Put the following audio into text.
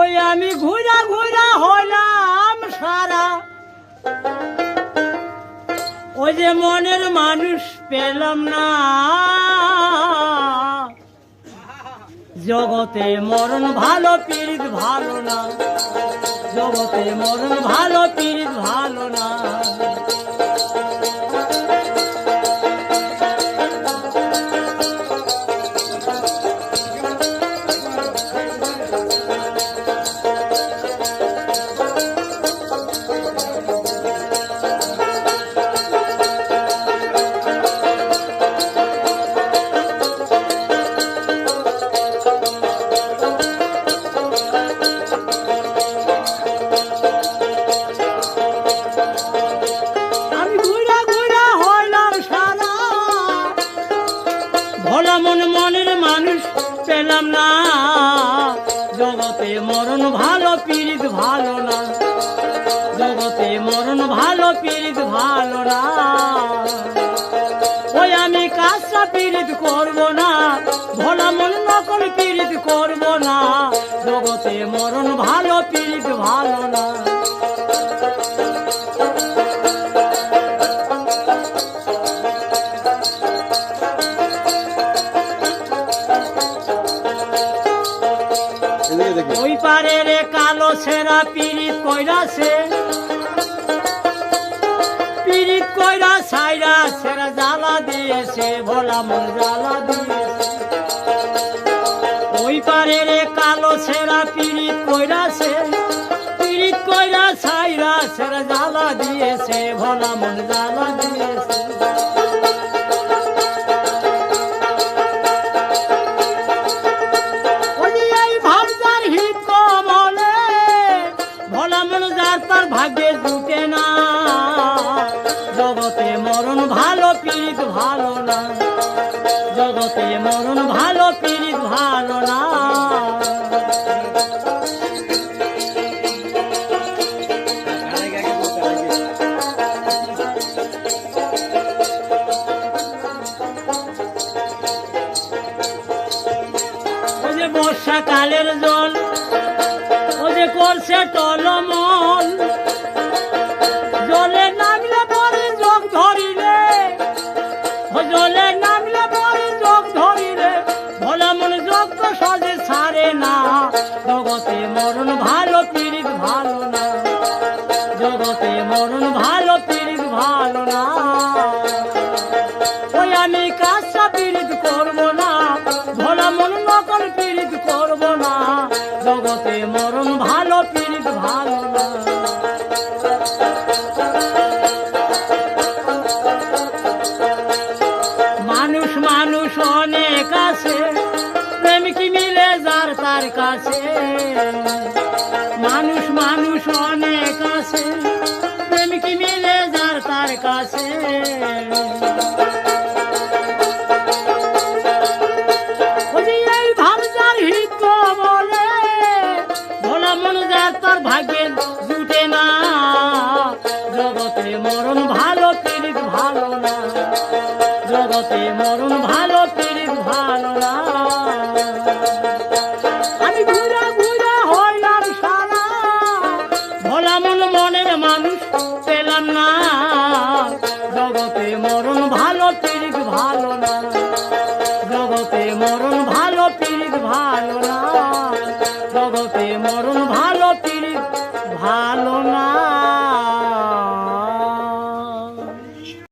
আমি ঘুরা ঘুরা হইলাম সারা। ওই যে মনের মানুষ পেলাম না। জগতে মরণ ভালো পীড়িত ভালো না। জগতে মরণ ভালো পীড়িত ভালো না। ভোলা মন মনের মানুষ পেলাম না। জগতে মরণ ভালো, পীড়িত ভালো না। জগতে মরণ ভালো, পীড়িত ভালো না। ওই আমি কাজটা পীড়িত করব না, ভোলা মন নকল পীড়িত করব না। জগতে মরণ ভালো, পীড়িত ভালো না। ওই পারে রে কালো সেরা পিরিত কইরাছে পিরিত কইরা সাইরা সেরা জ্বালা দিয়েছে ভোলা মন জ্বালা দিয়েছে ওই পারে রে কালো সেরা পিরিত কইরাছে পিরিত কইরা সাইরা সেরা জ্বালা দিয়েছে ভোলা মন জ্বালা দিয়েছে ভাগ্যে জুটে না। জগতে মরণ ভালো, পীড়িত ভালো না। জগতে মরণ ভালো, পীড়িত ভালো না। বর্ষাকালের জল ও যে করছে টলমল। জলে নামলে বড় যোগ ধরিলে ভোলা মন যোগ্য সজে ছাড়ে না। জগতে মরণ ভালো অনেক আছে প্রেম কি মিলে যার তার কাছে। মানুষ মানুষ অনেক আছে প্রেম কি মিলে যার তার কাছে। ভাগ্যে জুটে না। জগতে মরণ ভালো, পীড়িত ভালো না। জগতে মরণ ভালো পীর ভালো না।